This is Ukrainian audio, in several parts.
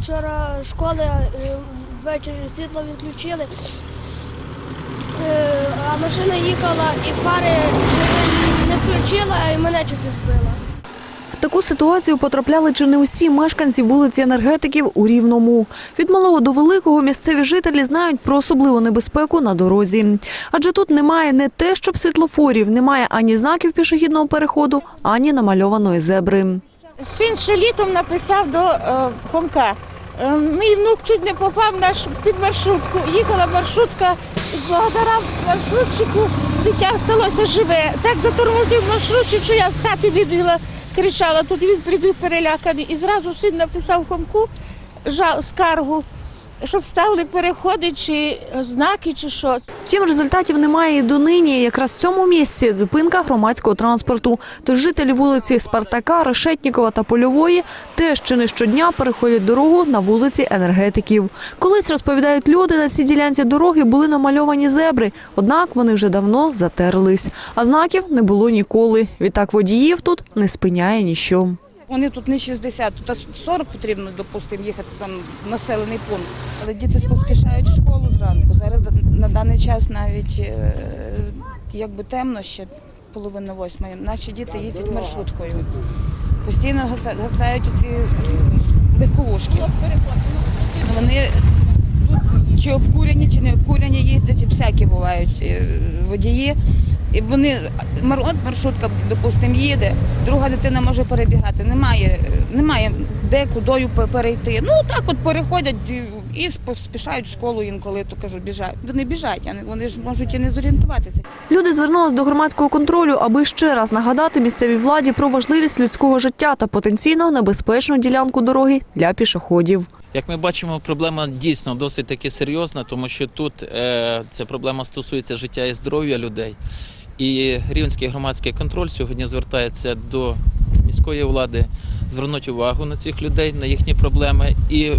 вчора школи е, ввечері світло відключили, Е, а машина їхала і фари не включила, і мене чуть не збила. В таку ситуацію потрапляли чи не усі мешканці вулиці енергетиків у Рівному. Від малого до великого місцеві жителі знають про особливу небезпеку на дорозі. Адже тут немає не те, щоб світлофорів, немає ані знаків пішохідного переходу, ані намальованої зебри. Син ще літом написав до е, Хомка. Е, мій внук чуть не попав на ш- під маршрутку. Їхала маршрутка, і благодаря маршрутчику дитя сталося живе. Так затормозив маршрутчик, що я з хати вибігла, кричала. Тут він прибіг переляканий. І зразу син написав Хомку жал, скаргу, щоб ставили переходи чи знаки, чи що. Втім, результатів немає і донині. Якраз в цьому місці зупинка громадського транспорту. Тож жителі вулиці Спартака, Решетнікова та Польової теж чи не щодня переходять дорогу на вулиці енергетиків. Колись розповідають люди, на цій ділянці дороги були намальовані зебри, однак вони вже давно затерлись. А знаків не було ніколи. Відтак водіїв тут не спиняє ніщо. Вони тут не 60, тут 40 потрібно, допустимо, їхати там в населений пункт. Але діти поспішають в школу зранку. Зараз на даний час навіть е, якби темно ще половина восьмої. Наші діти їздять маршруткою. Постійно гаса- гасають ці легковушки. Вони тут чи обкурені, чи не обкурені їздять, і всякі бувають е, водії. І вони мар- от маршрутка, допустимо, їде, друга дитина може перебігати. Немає, немає де кудою пе- перейти. Ну так от переходять і- поспішають в школу інколи, то кажуть, біжать. Вони біжать, а не- вони ж можуть і не зорієнтуватися. Люди звернулись до громадського контролю, аби ще раз нагадати місцевій владі про важливість людського життя та потенційно небезпечну ділянку дороги для пішоходів. Як ми бачимо, проблема дійсно досить таки серйозна, тому що тут е, ця проблема стосується життя і здоров'я людей. І Рівненський громадський контроль сьогодні звертається до міської влади звернути увагу на цих людей, на їхні проблеми і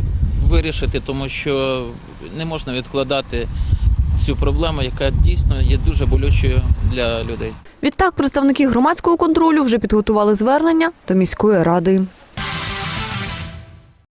вирішити, тому що не можна відкладати цю проблему, яка дійсно є дуже болючою для людей. Відтак представники громадського контролю вже підготували звернення до міської ради.